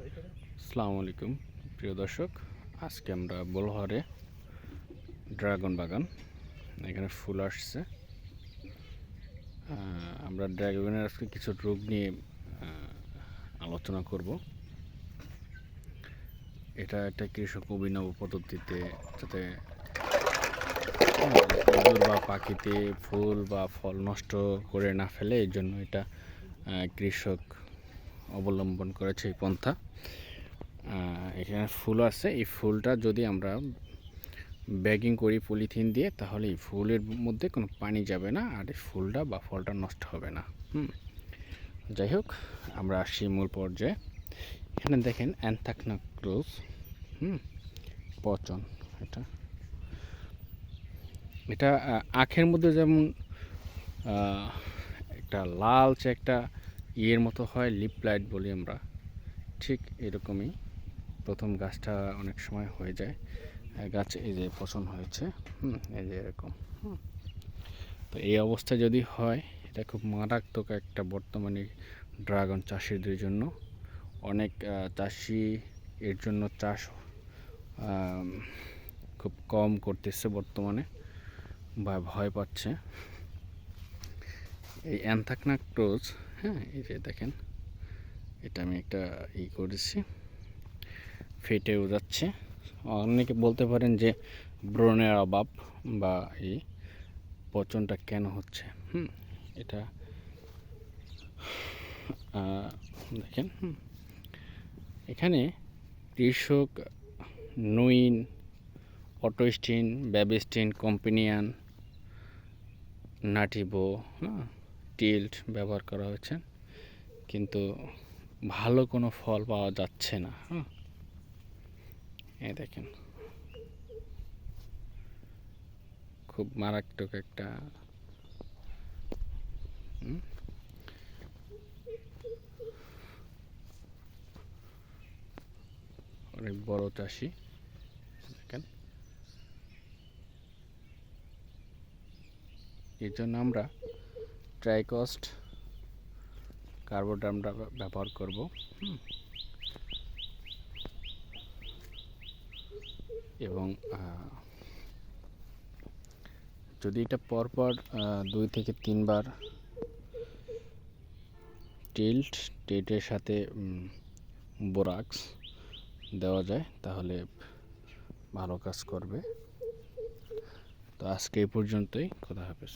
আসসালামু আলাইকুম প্রিয় দর্শক। আজকে আমরা বলহরে ড্রাগন বাগান, এখানে ফুল আসছে। আমরা ড্রাগনের আজকে কিছু রোগ নিয়ে আলোচনা করব। এটা একটা কৃষক অভিনব পদ্ধতিতে যাতে বা পাখিতে ফুল বা ফল নষ্ট করে না ফেলে, এই জন্য এটা কৃষক অবলম্বন করেছে এই পন্থা। এখানে ফুল আছে। এই ফুলটা যদি আমরা ব্যাগিং করি পলিথিন দিয়ে, তাহলে এই ফুলের মধ্যে কোনো পানি যাবে না আর এই ফুলটা বা ফলটা নষ্ট হবে না। হুম। যাই হোক, আমরা আসি মূল পর্যায়ে। এখানে দেখেন অ্যান্থাকনাক্রোজ হুম, পচন এটা। এটা আখের মধ্যে যেমন একটা লালচে একটা ইয়ের মতো হয় লিপ লাইট বলি আমরা। ঠিক এরকমই প্রথম গাছটা অনেক সময় হয়ে যায়। গাছ এই যে পছন্দ হয়েছে, হুম, এই যে এরকম তো এই অবস্থা যদি হয়, এটা খুব মারাত্মক একটা বর্তমানে ড্রাগন চাষিদের জন্য। অনেক চাষি এর জন্য চাষ খুব কম করতেছে বর্তমানে বা ভয় পাচ্ছে। এই অ্যান্থাকনাক্টোজ হ্যাঁ এই যে দেখেন, এটা আমি একটা ই করেছি, ফেটেও যাচ্ছে। অনেকে বলতে পারেন যে ব্রণের অভাব বা এই পচনটা কেন হচ্ছে, হুম, এটা দেখেন এখানে কৃষক, নুইন, অটোস্টিন, ব্যাবিস্টিন, কম্পিনিয়ান, নাটিবো হ্যাঁ টিল্ট ব্যবহার করা হয়েছে, কিন্তু ভালো কোনো ফল পাওয়া যাচ্ছে না হ্যাঁ এই দেখেন। খুব মারাত্মক একটা অনেক বড় চাষি, দেখেন। এর জন্য আমরা ট্রাইকস্ট কার্বোডামটা ব্যবহার করব। এবং যদি এটা পরপর দুই থেকে তিনবার টিল্ট টেটের সাথে বোরাক্স দেওয়া যায়, তাহলে ভালো কাজ করবে। তো আজকে এই পর্যন্তই কথা হাফেজ।